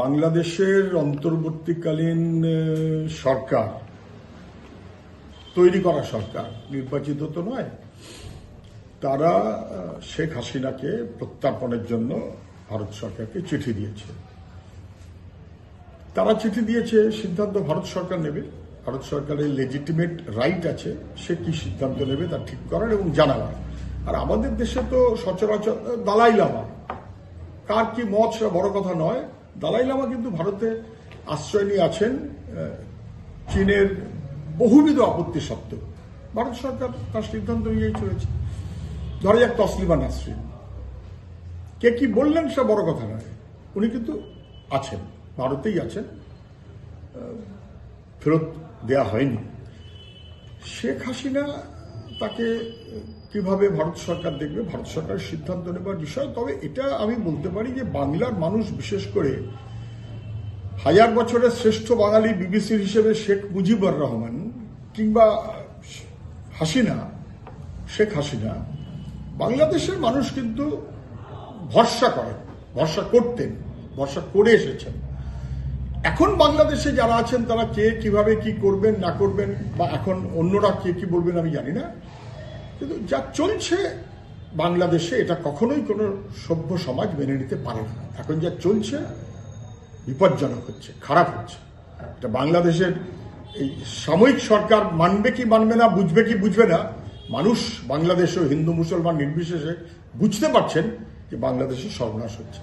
বাংলাদেশের অন্তর্বর্তীকালীন সরকার, তৈরি করা সরকার, নির্বাচিত তো নয়, তারা শেখ হাসিনাকে প্রত্যার্পণের জন্য ভারত সরকারকে চিঠি দিয়েছে। তারা চিঠি দিয়েছে, সিদ্ধান্ত ভারত সরকার নেবে। ভারত সরকারের লেজিটিমেট রাইট আছে, সে কি সিদ্ধান্ত নেবে তা ঠিক করার এবং জানাবার আর আমাদের দেশে তো সচরাচর দালাই লামা কার কি মত সেটা বড় কথা নয়। দালাই লামা কিন্তু ভারতে আশ্রয় নিয়ে আছেন চীনের বহুবিধ আপত্তি সত্ত্বেও। ভারত সরকার তার সিদ্ধান্ত নিয়েই চলেছে। ধরা যাক তসলিমা নাসরিন। কে কি বললেন সেটা বড় কথা নয়। উনি কিন্তু আছেন, ভারতেই আছেন। ফেরত দেয়া হয়নি। শেখ হাসিনা তাকে কীভাবে ভারত সরকার দেখবে? ভারত সরকারের সিদ্ধান্ত নেবার বিষয়। তবে এটা আমি বলতে পারি যে, বাংলার মানুষ, বিশেষ করে হাজার বছরের শ্রেষ্ঠ বাঙালি বিবিসির হিসেবে শেখ মুজিবুর রহমান কিংবা হাসিনা, শেখ হাসিনা, বাংলাদেশের মানুষ কিন্তু ভরসা করেন, ভরসা করতেন, ভরসা করে এসেছেন। এখন বাংলাদেশে যারা আছেন, তারা কে, কীভাবে, কি করবেন, না করবেন, বা এখন অন্যরা কে, কি বলবেন আমি জানি না। কিন্তু যা চলছে বাংলাদেশে, এটা কখনোই কোনো সভ্য সমাজ মেনে নিতে পারে না। এখন যা চলছে, বিপজ্জনক হচ্ছে, খারাপ হচ্ছে। এটা বাংলাদেশের এই সাময়িক সরকার মানবে কি মানবে না, বুঝবে কি বুঝবে না, মানুষ বাংলাদেশেও হিন্দু, মুসলমান নির্বিশেষে বুঝতে পারছেন যে বাংলাদেশের সর্বনাশ হচ্ছে।